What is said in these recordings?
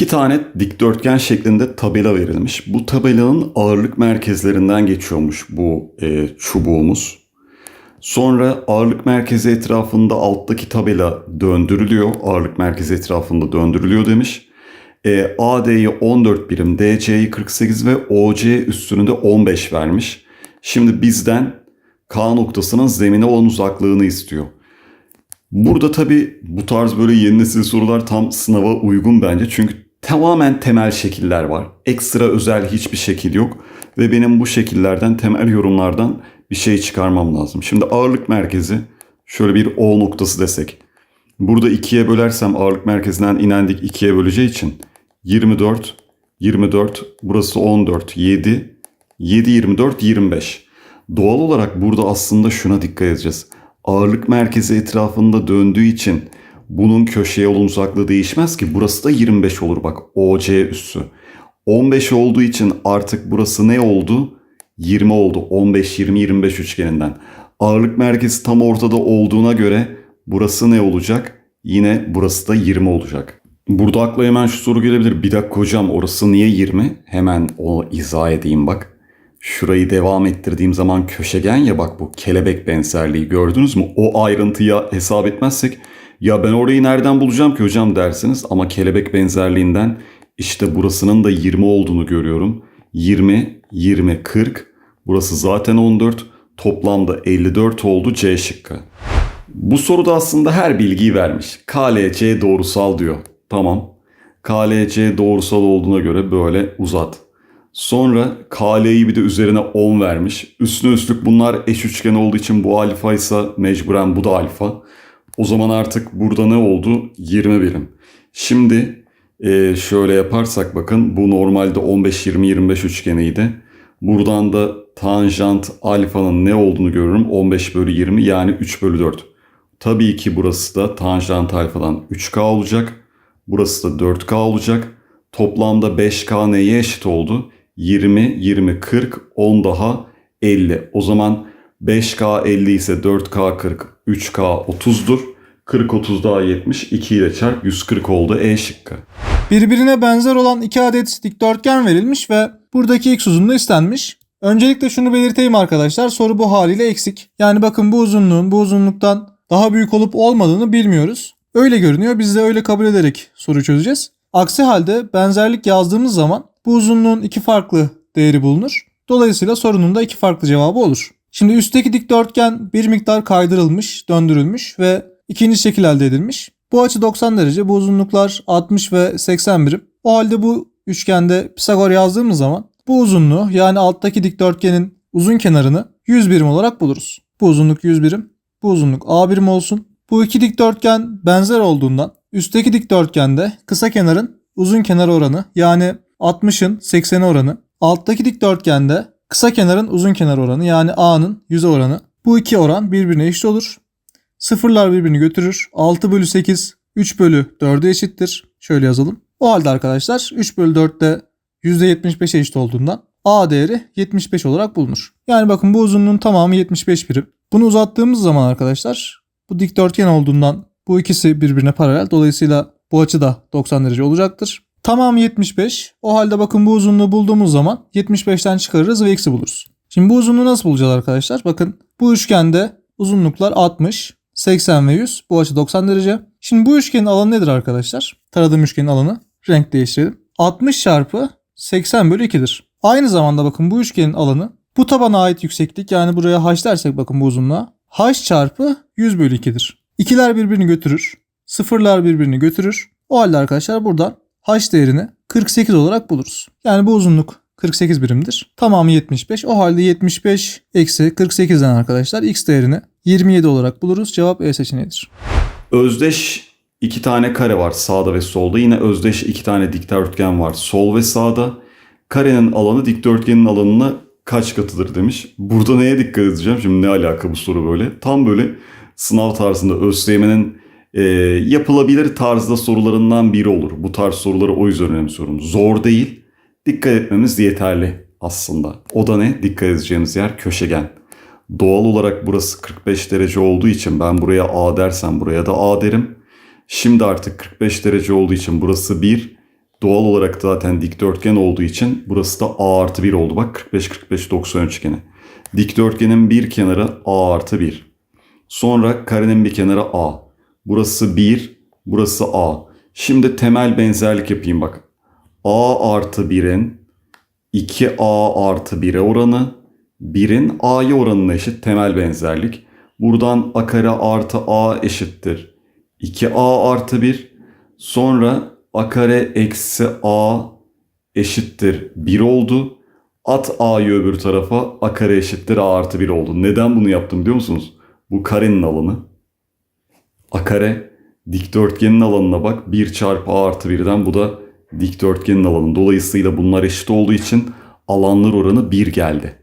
İki tane dikdörtgen şeklinde tabela verilmiş. Bu tabelanın ağırlık merkezlerinden geçiyormuş bu e, çubuğumuz. Sonra ağırlık merkezi etrafında alttaki tabela döndürülüyor. Ağırlık merkezi etrafında döndürülüyor demiş. E, AD'yi 14 birim, DC'yi 48 ve OC üstünü de 15 vermiş. Şimdi bizden K noktasının zemine olan uzaklığını istiyor. Burada tabii bu tarz böyle yeni nesil sorular tam sınava uygun bence. Çünkü tamamen temel şekiller var. Ekstra özel hiçbir şekil yok. Ve benim bu şekillerden, temel yorumlardan bir şey çıkarmam lazım. Şimdi ağırlık merkezi şöyle bir O noktası desek. Burada ikiye bölersem ağırlık merkezinden inen dik ikiye böleceği için 24, 24, burası 14, 7, 7, 24, 25. Doğal olarak burada aslında şuna dikkat edeceğiz. Ağırlık merkezi etrafında döndüğü için bunun köşeye olan uzaklığı değişmez ki. Burası da 25 olur bak OC üssü. 15 olduğu için artık burası ne oldu? 20 oldu. 15, 20, 25 üçgeninden. Ağırlık merkezi tam ortada olduğuna göre burası ne olacak? Yine burası da 20 olacak. Burada akla hemen şu soru gelebilir. Bir dakika hocam orası niye 20? Hemen onu izah edeyim bak. Şurayı devam ettirdiğim zaman köşegen ya bak bu kelebek benzerliği gördünüz mü? O ayrıntıyı hesap etmezsek ya ben orayı nereden bulacağım ki hocam dersiniz ama kelebek benzerliğinden işte burasının da 20 olduğunu görüyorum. 20, 20, 40. Burası zaten 14. Toplamda 54 oldu C şıkkı. Bu soruda aslında her bilgiyi vermiş. KLC doğrusal diyor. Tamam. KLC doğrusal olduğuna göre böyle uzat. Sonra KL'yi bir de üzerine 10 vermiş. Üstüne üstlük bunlar eş üçgen olduğu için bu alfa ise mecburen bu da alfa. O zaman artık burada ne oldu? 20 birim. Şimdi e, şöyle yaparsak bakın bu normalde 15-20-25 üçgeniydi. Buradan da tanjant alfanın ne olduğunu görürüm. 15 bölü 20 yani 3 bölü 4. Tabii ki burası da tanjant alfadan 3K olacak. Burası da 4K olacak. Toplamda 5K neye eşit oldu? 20, 20, 40, 10 daha 50. O zaman 5K 50 ise 4K 40, 3K 30'dur. 40, 30 daha 70, 2 ile çarp 140 oldu E şıkkı. Birbirine benzer olan iki adet dikdörtgen verilmiş ve buradaki x uzunluğu istenmiş. Öncelikle şunu belirteyim arkadaşlar. Soru bu haliyle eksik. Yani bakın bu uzunluğun bu uzunluktan daha büyük olup olmadığını bilmiyoruz. Öyle görünüyor. Biz de öyle kabul ederek soru çözeceğiz. Aksi halde benzerlik yazdığımız zaman bu uzunluğun iki farklı değeri bulunur. Dolayısıyla sorunun da iki farklı cevabı olur. Şimdi üstteki dikdörtgen bir miktar kaydırılmış, döndürülmüş ve ikinci şekil elde edilmiş. Bu açı 90 derece, bu uzunluklar 60 ve 80 birim. O halde bu üçgende Pisagor yazdığımız zaman bu uzunluğu yani alttaki dikdörtgenin uzun kenarını 100 birim olarak buluruz. Bu uzunluk 100 birim, bu uzunluk A birim olsun. Bu iki dikdörtgen benzer olduğundan üstteki dikdörtgende kısa kenarın uzun kenar oranı yani 60'ın 80'e oranı. Alttaki dikdörtgende kısa kenarın uzun kenar oranı yani A'nın 100'e oranı. Bu iki oran birbirine eşit olur. Sıfırlar birbirini götürür. 6 bölü 8 3 bölü 4'e eşittir. Şöyle yazalım. O halde arkadaşlar 3 bölü 4 de %75'e eşit olduğundan A değeri 75 olarak bulunur. Yani bakın bu uzunluğun tamamı 75 birim. Bunu uzattığımız zaman arkadaşlar bu dikdörtgen olduğundan bu ikisi birbirine paralel. Dolayısıyla bu açı da 90 derece olacaktır. Tamamı 75. O halde bakın bu uzunluğu bulduğumuz zaman 75'ten çıkarırız ve x'i buluruz. Şimdi bu uzunluğu nasıl bulacağız arkadaşlar? Bakın bu üçgende uzunluklar 60, 80 ve 100. Bu açı 90 derece. Şimdi bu üçgenin alanı nedir arkadaşlar? Taradığım üçgenin alanı. Renk değiştirelim. 60 çarpı 80 bölü 2'dir. Aynı zamanda bakın bu üçgenin alanı bu tabana ait yükseklik yani buraya h dersek bakın bu uzunluğa h çarpı 100 bölü 2'dir. İkiler birbirini götürür. Sıfırlar birbirini götürür. O halde arkadaşlar buradan h değerini 48 olarak buluruz. Yani bu uzunluk 48 birimdir. Tamamı 75. O halde 75 eksi 48'den arkadaşlar x değerini 27 olarak buluruz. Cevap E seçeneğidir. Özdeş iki tane kare var sağda ve solda. Yine özdeş iki tane dikdörtgen var sol ve sağda. Karenin alanı dikdörtgenin alanına kaç katıdır demiş. Burada neye dikkat edeceğim? Şimdi ne alaka bu soru böyle? Tam böyle sınav tarzında ÖSYM'nin e, yapılabilir tarzda sorularından biri olur. Bu tarz soruları o yüzden önemsiyorum. Zor değil. Dikkat etmemiz yeterli aslında. O da ne? Dikkat edeceğimiz yer köşegen. Doğal olarak burası 45 derece olduğu için ben buraya A dersem buraya da A derim. Şimdi artık 45 derece olduğu için burası 1, Doğal olarak zaten dikdörtgen olduğu için burası da A artı 1 oldu. Bak 45-45-90 üçgeni. Dikdörtgenin bir kenarı A artı 1. Sonra karenin bir kenarı A. Burası 1, burası A. Şimdi temel benzerlik yapayım bak. A artı 1'in 2A artı 1'e oranı 1'in A'ya oranına eşit temel benzerlik. Buradan A kare artı A eşittir. 2A artı 1. Sonra A kare eksi A eşittir 1 oldu. At A'yı öbür tarafa A kare eşittir A artı 1 oldu. Neden bunu yaptım biliyor musunuz? Bu karenin alanı. A kare dikdörtgenin alanına bak 1 çarpı A artı 1'den bu da dikdörtgenin alanı. Dolayısıyla bunlar eşit olduğu için alanlar oranı 1 geldi.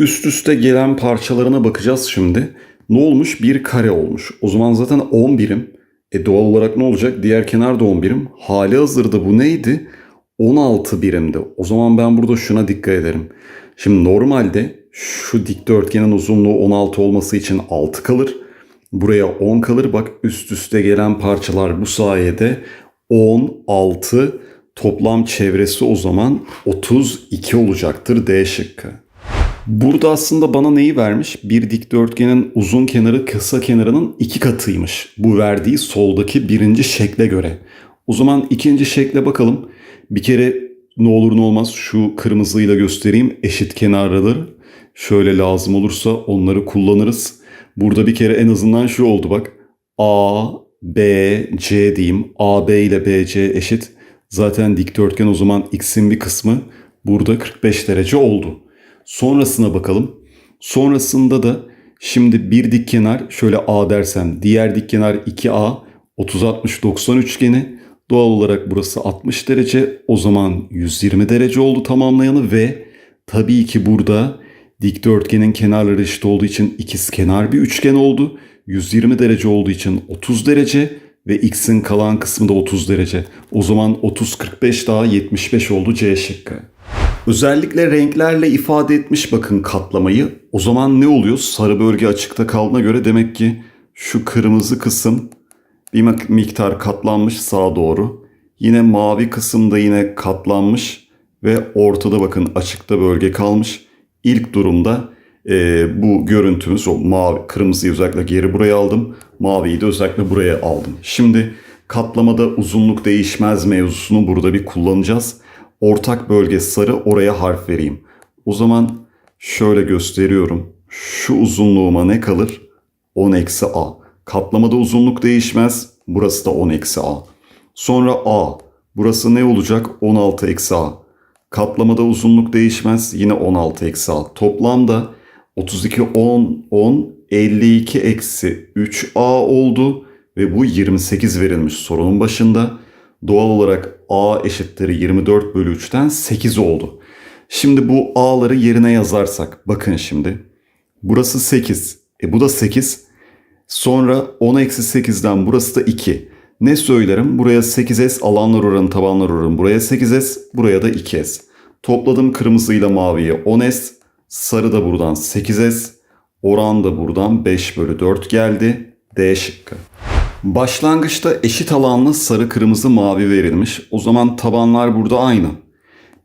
Üst üste gelen parçalarına bakacağız şimdi. Ne olmuş? Bir kare olmuş. O zaman zaten 10 birim. E doğal olarak ne olacak? Diğer kenar da 10 birim. Hali hazırda bu neydi? 16 birimdi. O zaman ben burada şuna dikkat ederim. Şimdi normalde şu dikdörtgenin uzunluğu 16 olması için 6 kalır. Buraya 10 kalır. Bak üst üste gelen parçalar bu sayede 16 toplam çevresi o zaman 32 olacaktır D şıkkı. Burada aslında bana neyi vermiş? Bir dikdörtgenin uzun kenarı kısa kenarının iki katıymış. Bu verdiği soldaki birinci şekle göre. O zaman ikinci şekle bakalım. Bir kere ne olur ne olmaz şu kırmızıyla göstereyim eşit kenarları. Şöyle lazım olursa onları kullanırız. Burada bir kere en azından şu oldu bak. A, B, C diyeyim. A, B ile B, C eşit. Zaten dikdörtgen o zaman x'in bir kısmı burada 45 derece oldu. Sonrasına bakalım. Sonrasında da şimdi bir dik kenar şöyle A dersem diğer dik kenar 2A 30 60 90 üçgeni doğal olarak burası 60 derece o zaman 120 derece oldu tamamlayanı ve tabii ki burada dikdörtgenin kenarları eşit olduğu için ikiz kenar bir üçgen oldu. 120 derece olduğu için 30 derece ve x'in kalan kısmı da 30 derece. O zaman 30 45 daha 75 oldu C şıkkı. Özellikle renklerle ifade etmiş bakın katlamayı. O zaman ne oluyor? Sarı bölge açıkta kaldığına göre demek ki şu kırmızı kısım bir miktar katlanmış sağa doğru. Yine mavi kısımda yine katlanmış ve ortada bakın açıkta bölge kalmış. İlk durumda e, bu görüntümüz o mavi, kırmızıyı özellikle geri buraya aldım. Maviyi de özellikle buraya aldım. Şimdi katlamada uzunluk değişmez mevzusunu burada bir kullanacağız. Ortak bölge sarı oraya harf vereyim. O zaman şöyle gösteriyorum. Şu uzunluğuma ne kalır? 10 eksi a. Katlamada uzunluk değişmez. Burası da 10 eksi a. Sonra a. Burası ne olacak? 16 eksi a. Katlamada uzunluk değişmez. Yine 16 eksi a. Toplamda 32, 10, 10, 52 eksi 3a oldu. Ve bu 28 verilmiş sorunun başında. Doğal olarak a eşittir 24 bölü 3'ten 8 oldu. Şimdi bu a'ları yerine yazarsak bakın şimdi. Burası 8. E bu da 8. Sonra 10 eksi 8'den burası da 2. Ne söylerim? Buraya 8s alanlar oranı tabanlar oranı. Buraya 8s buraya da 2s. Topladım kırmızıyla maviye 10s. Sarı da buradan 8s. Oran da buradan 5 bölü 4 geldi. D şıkkı. Başlangıçta eşit alanlı sarı kırmızı mavi verilmiş. O zaman tabanlar burada aynı.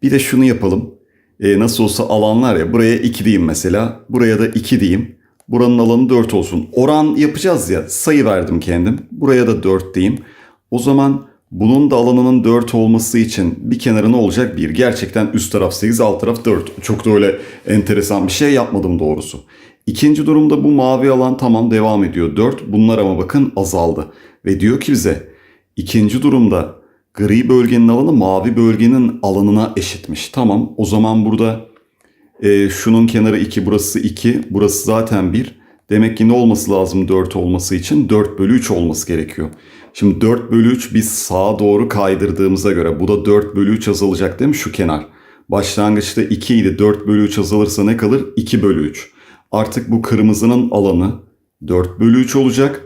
Bir de şunu yapalım. E, nasıl olsa alanlar ya buraya 2 diyeyim mesela. Buraya da 2 diyeyim. Buranın alanı 4 olsun. Oran yapacağız ya sayı verdim kendim. Buraya da 4 diyeyim. O zaman bunun da alanının 4 olması için bir kenarı ne olacak? 1. Gerçekten üst taraf 8 alt taraf 4. Çok da öyle enteresan bir şey yapmadım doğrusu. İkinci durumda bu mavi alan tamam devam ediyor 4. Bunlar ama bakın azaldı. Ve diyor ki bize ikinci durumda gri bölgenin alanı mavi bölgenin alanına eşitmiş. Tamam o zaman burada e, şunun kenarı 2 burası 2 burası zaten 1. Demek ki ne olması lazım 4 olması için? 4 bölü 3 olması gerekiyor. Şimdi 4 bölü 3 biz sağa doğru kaydırdığımıza göre bu da 4 bölü 3 azalacak değil mi şu kenar? Başlangıçta 2 idi 4 bölü 3 azalırsa ne kalır? 2 bölü 3. Artık bu kırmızının alanı 4 bölü 3 olacak.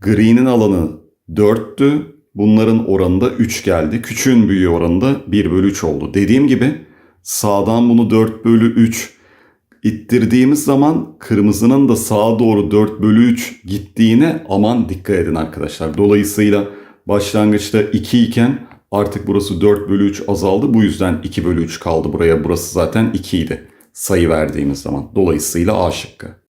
Gri'nin alanı 4'tü. Bunların oranı da 3 geldi. Küçüğün büyüğü oranı da 1 bölü 3 oldu. Dediğim gibi sağdan bunu 4 bölü 3 ittirdiğimiz zaman kırmızının da sağa doğru 4 bölü 3 gittiğine aman dikkat edin arkadaşlar. Dolayısıyla başlangıçta 2 iken Artık burası 4 bölü 3 azaldı. Bu yüzden 2 bölü 3 kaldı buraya. Burası zaten 2 idi sayı verdiğimiz zaman. Dolayısıyla A şıkkı.